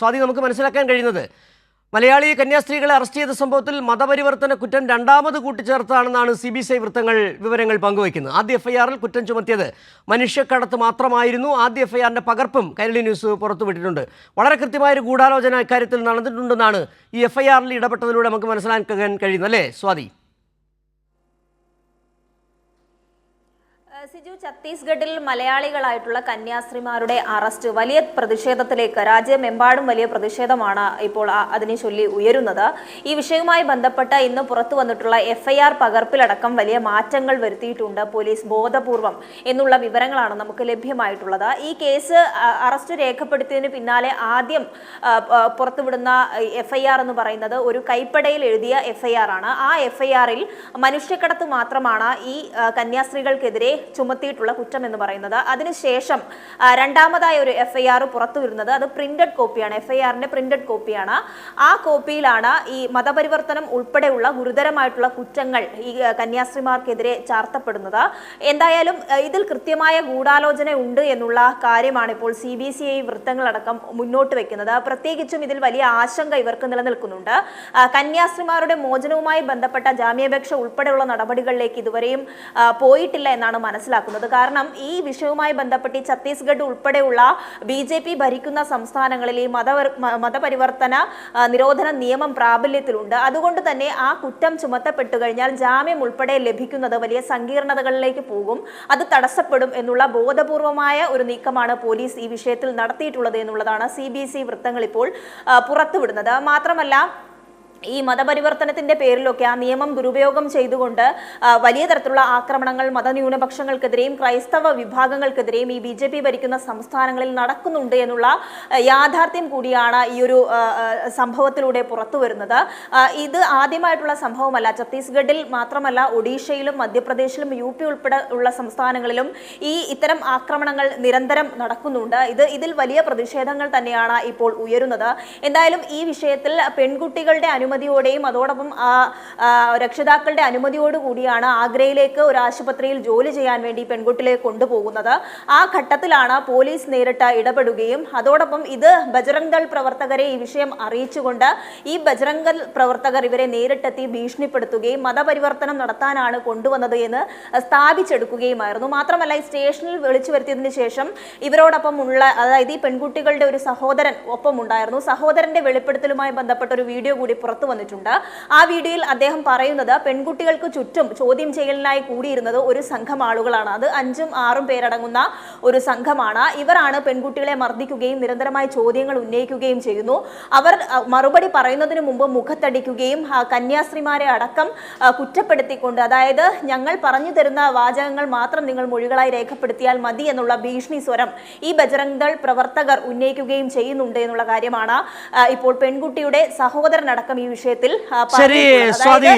സ്വാതി നമുക്ക് മനസ്സിലാക്കാൻ കഴിയുന്നത് മലയാളി കന്യാസ്ത്രീകളെ അറസ്റ്റ് ചെയ്ത സംഭവത്തിൽ മതപരിവർത്തന കുറ്റം രണ്ടാമത് കൂട്ടിച്ചേർത്താണെന്നാണ് സി ബി സി ഐ വൃത്തങ്ങൾ വിവരങ്ങൾ പങ്കുവയ്ക്കുന്നത്. ആദ്യ എഫ്ഐആറിൽ കുറ്റം ചുമത്തിയത് മനുഷ്യക്കടത്ത് മാത്രമായിരുന്നു. ആദ്യ എഫ്ഐആറിന്റെ പകർപ്പും കൈരളി ന്യൂസ് പുറത്തുവിട്ടിട്ടുണ്ട്. വളരെ കൃത്യമായ ഒരു ഗൂഢാലോചന ഇക്കാര്യത്തിൽ നടന്നിട്ടുണ്ടെന്നാണ് ഈ എഫ്ഐആറിൽ ഇടപെട്ടതിലൂടെ നമുക്ക് മനസ്സിലാക്കാൻ കഴിയുന്നത് അല്ലേ സ്വാതി? ഏഹ് സിജു ഛത്തീസ്ഗഡിൽ മലയാളികളായിട്ടുള്ള കന്യാസ്ത്രീമാരുടെ അറസ്റ്റ്. വലിയ പ്രതിഷേധത്തിലേക്ക് രാജ്യമെമ്പാടും വലിയ പ്രതിഷേധമാണ് ഇപ്പോൾ അതിനെ ചൊല്ലി ഉയരുന്നത്. ഈ വിഷയവുമായി ബന്ധപ്പെട്ട് ഇന്ന് പുറത്തു വന്നിട്ടുള്ള എഫ്ഐആർ പകർപ്പിലടക്കം വലിയ മാറ്റങ്ങൾ വരുത്തിയിട്ടുണ്ട് പോലീസ് ബോധപൂർവം എന്നുള്ള വിവരങ്ങളാണ് നമുക്ക് ലഭ്യമായിട്ടുള്ളത്. ഈ കേസ് അറസ്റ്റ് രേഖപ്പെടുത്തിയതിന് പിന്നാലെ ആദ്യം പുറത്തുവിടുന്ന എഫ്ഐആർ എന്ന് പറയുന്നത് ഒരു കൈപ്പടയിൽ എഴുതിയ എഫ്ഐആർ ആണ്. ആ എഫ്ഐആറിൽ മനുഷ്യക്കടത്ത് മാത്രമാണ് ഈ കന്യാസ്ത്രീകൾക്കെതിരെ ചുമത്തിയിട്ടുള്ള കുറ്റം എന്ന് പറയുന്നത്. അതിനുശേഷം രണ്ടാമതായ ഒരു എഫ് ഐ ആർ പുറത്തു വരുന്നത് അത് പ്രിന്റഡ് കോപ്പിയാണ് എഫ് ഐ ആറിന്റെ പ്രിന്റഡ് കോപ്പിയാണ് ആ കോപ്പിയിലാണ് ഈ മതപരിവർത്തനം ഉൾപ്പെടെയുള്ള ഗുരുതരമായിട്ടുള്ള കുറ്റങ്ങൾ ഈ കന്യാസ്ത്രീമാർക്കെതിരെ ചാർത്തപ്പെടുന്നത്. എന്തായാലും ഇതിൽ കൃത്യമായ ഗൂഢാലോചന ഉണ്ട് എന്നുള്ള കാര്യമാണ് ഇപ്പോൾ സി ബി സി ഐ വൃത്തങ്ങളടക്കം മുന്നോട്ട് വെക്കുന്നത്. പ്രത്യേകിച്ചും ഇതിൽ വലിയ ആശങ്ക ഇവർക്ക് നിലനിൽക്കുന്നുണ്ട്. കന്യാസ്ത്രീമാരുടെ മോചനവുമായി ബന്ധപ്പെട്ട ജാമ്യാപേക്ഷ ഉൾപ്പെടെയുള്ള നടപടികളിലേക്ക് ഇതുവരെയും പോയിട്ടില്ല എന്നാണ് മനസ്സിലാക്കുന്നത് കാരണം ഈ വിഷയവുമായി ബന്ധപ്പെട്ട് ഛത്തീസ്ഗഡ് ഉൾപ്പെടെയുള്ള ബി ജെ പി ഭരിക്കുന്ന സംസ്ഥാനങ്ങളിൽ ഈ മത മതപരിവർത്തന നിരോധന നിയമം പ്രാബല്യത്തിലുണ്ട്. അതുകൊണ്ട് തന്നെ ആ കുറ്റം ചുമത്തപ്പെട്ടു കഴിഞ്ഞാൽ ജാമ്യം ഉൾപ്പെടെ ലഭിക്കുന്നത് വലിയ സങ്കീർണതകളിലേക്ക് പോകും. അത് തടസ്സപ്പെടും എന്നുള്ള ബോധപൂർവമായ ഒരു നീക്കമാണ് പോലീസ് ഈ വിഷയത്തിൽ നടത്തിയിട്ടുള്ളത് എന്നുള്ളതാണ് സി ബി സി വൃത്തങ്ങൾ ഇപ്പോൾ പുറത്തുവിടുന്നത്. മാത്രമല്ല ഈ മതപരിവർത്തനത്തിന്റെ പേരിലൊക്കെ ആ നിയമം ദുരുപയോഗം ചെയ്തുകൊണ്ട് വലിയ തരത്തിലുള്ള ആക്രമണങ്ങൾ മതന്യൂനപക്ഷങ്ങൾക്കെതിരെയും ക്രൈസ്തവ വിഭാഗങ്ങൾക്കെതിരെയും ഈ ബി ജെ പി ഭരിക്കുന്ന സംസ്ഥാനങ്ങളിൽ നടക്കുന്നുണ്ട് എന്നുള്ള യാഥാർത്ഥ്യം കൂടിയാണ് ഈ ഒരു സംഭവത്തിലൂടെ പുറത്തു വരുന്നത്. ഇത് ആദ്യമായിട്ടുള്ള സംഭവമല്ല. ഛത്തീസ്ഗഡിൽ മാത്രമല്ല ഒഡീഷയിലും മധ്യപ്രദേശിലും യു പി ഉൾപ്പെടെ ഉള്ള സംസ്ഥാനങ്ങളിലും ഈ ഇത്തരം ആക്രമണങ്ങൾ നിരന്തരം നടക്കുന്നുണ്ട്. ഇത് ഇതിൽ വലിയ പ്രതിഷേധങ്ങൾ തന്നെയാണ് ഇപ്പോൾ ഉയരുന്നത്. എന്തായാലും ഈ വിഷയത്തിൽ പെൺകുട്ടികളുടെ അനുമതിയോടെയും അതോടൊപ്പം രക്ഷിതാക്കളുടെ അനുമതിയോടുകൂടിയാണ് ആഗ്രയിലേക്ക് ഒരു ആശുപത്രിയിൽ ജോലി ചെയ്യാൻ വേണ്ടി പെൺകുട്ടിയെ കൊണ്ടുപോകുന്നത്. ആ ഘട്ടത്തിലാണ് പോലീസ് നേരിട്ട് ഇടപെടുകയും അതോടൊപ്പം ഇത് ബജറംഗ് ദൾ പ്രവർത്തകരെ ഈ വിഷയം അറിയിച്ചുകൊണ്ട് ഈ ബജറംഗ് ദൾ പ്രവർത്തകർ ഇവരെ നേരിട്ടെത്തി ഭീഷണിപ്പെടുത്തുകയും മതപരിവർത്തനം നടത്താനാണ് കൊണ്ടുവന്നത് എന്ന് സ്ഥാപിച്ചെടുക്കുകയുമായിരുന്നു. മാത്രമല്ല ഈ സ്റ്റേഷനിൽ വിളിച്ചു വരുത്തിയതിന് ശേഷം ഇവരോടൊപ്പം ഉള്ള അതായത് ഈ പെൺകുട്ടികളുടെ ഒരു സഹോദരൻ ഒപ്പം ഉണ്ടായിരുന്നു സഹോദരന്റെ വെളിപ്പെടുത്തലുമായി ബന്ധപ്പെട്ട ഒരു വീഡിയോ കൂടി പുറത്തു വന്നിട്ടുണ്ട്. ആ വീഡിയോയിൽ അദ്ദേഹം പറയുന്നത് പെൺകുട്ടികൾക്ക് ചുറ്റും ചോദ്യം ചെയ്യലിനായി കൂടിയിരുന്നത് ഒരു സംഘം ആളുകളാണ്. അത് അഞ്ചും ആറും പേരടങ്ങുന്ന ഒരു സംഘമാണ്. ഇവരാണ് പെൺകുട്ടികളെ മർദ്ദിക്കുകയും നിരന്തരമായി ചോദ്യങ്ങൾ ഉന്നയിക്കുകയും ചെയ്യുന്നു. അവർ മറുപടി പറയുന്നതിന് മുമ്പ് മുഖത്തടിക്കുകയും കന്യാസ്ത്രീമാരെ അടക്കം കുറ്റപ്പെടുത്തിക്കൊണ്ട് അതായത് ഞങ്ങൾ പറഞ്ഞു തരുന്ന വാചകങ്ങൾ മാത്രം നിങ്ങൾ മൊഴികളായി രേഖപ്പെടുത്തിയാൽ മതി എന്നുള്ള ഭീഷണി സ്വരം ഈ ബജറംഗ് ദൾ പ്രവർത്തകർ ഉന്നയിക്കുകയും ചെയ്യുന്നുണ്ട് എന്നുള്ള കാര്യമാണ്. ഇപ്പോൾ പെൺകുട്ടിയുടെ സഹോദരനടക്കം ഈ വിഷയത്തിൽ ശരി. സ്വാതി